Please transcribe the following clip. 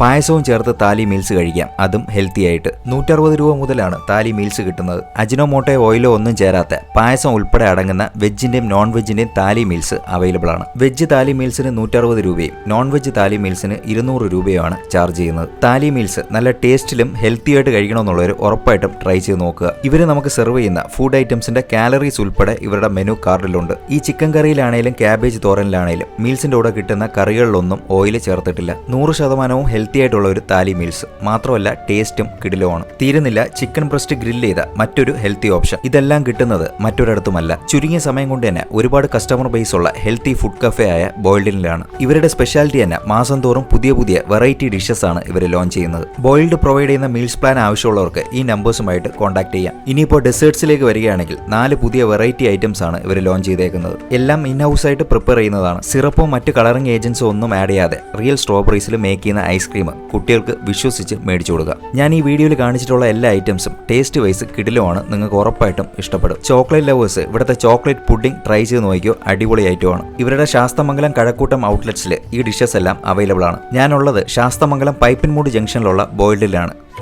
പായസവും ചേർത്ത് താലി മീൽസ് കഴിക്കാം. അതും ഹെൽത്തി ആയിട്ട്. നൂറ്ററുപത് രൂപ മുതലാണ് താലി മീൽസ് കിട്ടുന്നത്. അജിനോമോട്ടയോ ഓയിലോ ഒന്നും ചേരാത്ത പായസം ഉൾപ്പെടെ അടങ്ങുന്ന വെജിന്റെയും നോൺ വെജിന്റെയും താലി മീൽസ് അവൈലബിൾ ആണ്. വെജ് താലി മീൽസിന് നൂറ്ററുപത് രൂപയും നോൺ വെജ് താലി മീൽസിന് ഇരുന്നൂറ് രൂപയുമാണ് ചാർജ് ചെയ്യുന്നത്. താലി മീൽസ് നല്ല ടേസ്റ്റിലും ഹെൽത്തി ആയിട്ട് കഴിക്കണമെന്നുള്ളവർ ഉറപ്പായിട്ടും ട്രൈ ചെയ്ത് നോക്കുക. ഇവർ നമുക്ക് സെർവ് ചെയ്യുന്ന ഫുഡ് ഐറ്റംസിന്റെ കാലറീസ് ഉൾപ്പെടെ ഇവരുടെ മെനു കാർഡിലുണ്ട്. ഈ ചിക്കൻ കറിയിലാണെങ്കിലും ക്യാബേജ് തോരനിലാണെങ്കിലും മീൽസിന്റെ കൂടെ കിട്ടുന്ന കറികളിലൊന്നും ഓയിൽ ചേർത്തിട്ടില്ല. നൂറ് ശതമാനവും ആയിട്ടുള്ള ഒരു താലി മീൽസ് മാത്രമല്ല ടേസ്റ്റും കിടിലുമാണ്. തീരുന്നില്ല ചിക്കൻ ബ്രസ്റ്റ് ഗ്രില്ല് ചെയ്ത മറ്റൊരു ഹെൽത്തി ഓപ്ഷൻ ഇതെല്ലാം കിട്ടുന്നത് മറ്റൊരിടത്തുമല്ല. ചുരുങ്ങിയ സമയം കൊണ്ട് തന്നെ ഒരുപാട് കസ്റ്റമർ ബേസ് ഉള്ള ഹെൽത്തി ഫുഡ് കഫേ ആയ ബോയിൽഡിനിലാണ് ഇവരുടെ സ്പെഷ്യാലിറ്റി തന്നെ മാസം തോറും പുതിയ പുതിയ വെറൈറ്റി ഡിഷസ് ആണ് ഇവർ ലോഞ്ച് ചെയ്യുന്നത്. ബോയിൽഡ് പ്രൊവൈഡ് ചെയ്യുന്ന മീൽസ് പ്ലാൻ ആവശ്യമുള്ളവർക്ക് ഈ നമ്പേഴ്സുമായിട്ട് കോൺടാക്ട് ചെയ്യാം. ഇനിയിപ്പോൾ ഡെസേർട്സിലേക്ക് വരികയാണെങ്കിൽ നാല് പുതിയ വെറൈറ്റി ഐറ്റംസ് ആണ് ഇവർ ലോഞ്ച് ചെയ്തേക്കുന്നത്. എല്ലാം ഇൻ ഹൗസ് ആയിട്ട് പ്രിപ്പയർ ചെയ്യുന്നതാണ്. സിറപ്പോ മറ്റ് കളറിംഗ് ഏജൻസോ ഒന്നും ആഡ് ചെയ്യാതെ റിയൽ സ്ട്രോബറീസിൽ മേക്ക് ചെയ്യുന്ന ഐസ്ക്രീം കുട്ടികൾക്ക് വിശ്വസിച്ച് മേടിച്ചു കൊടുക്കുക. ഞാൻ ഈ വീഡിയോയിൽ കാണിച്ചിട്ടുള്ള എല്ലാ ഐറ്റംസും ടേസ്റ്റ് വൈസ് കിടിലുമാണ്. നിങ്ങൾക്ക് ഉറപ്പായിട്ടും ഇഷ്ടപ്പെടും. ചോക്ലേറ്റ് ലവേഴ്സ് ഇവിടുത്തെ ചോക്ലേറ്റ് പുഡിംഗ് ട്രൈ ചെയ്ത് നോക്കിയോ? അടിപൊളി ഐറ്റമാണ് ഇവരുടെ ശാസ്തമംഗലം കഴക്കൂട്ടം ഔട്ട്ലെറ്റ്സിൽ ഈ ഡിഷസ് എല്ലാം അവൈലബിൾ ആണ്. ഞാനുള്ളത് ശാസ്തമംഗലം പൈപ്പിൻമൂട് ജംഗ്ഷനിലുള്ള ബോയിൽഡിലാണ്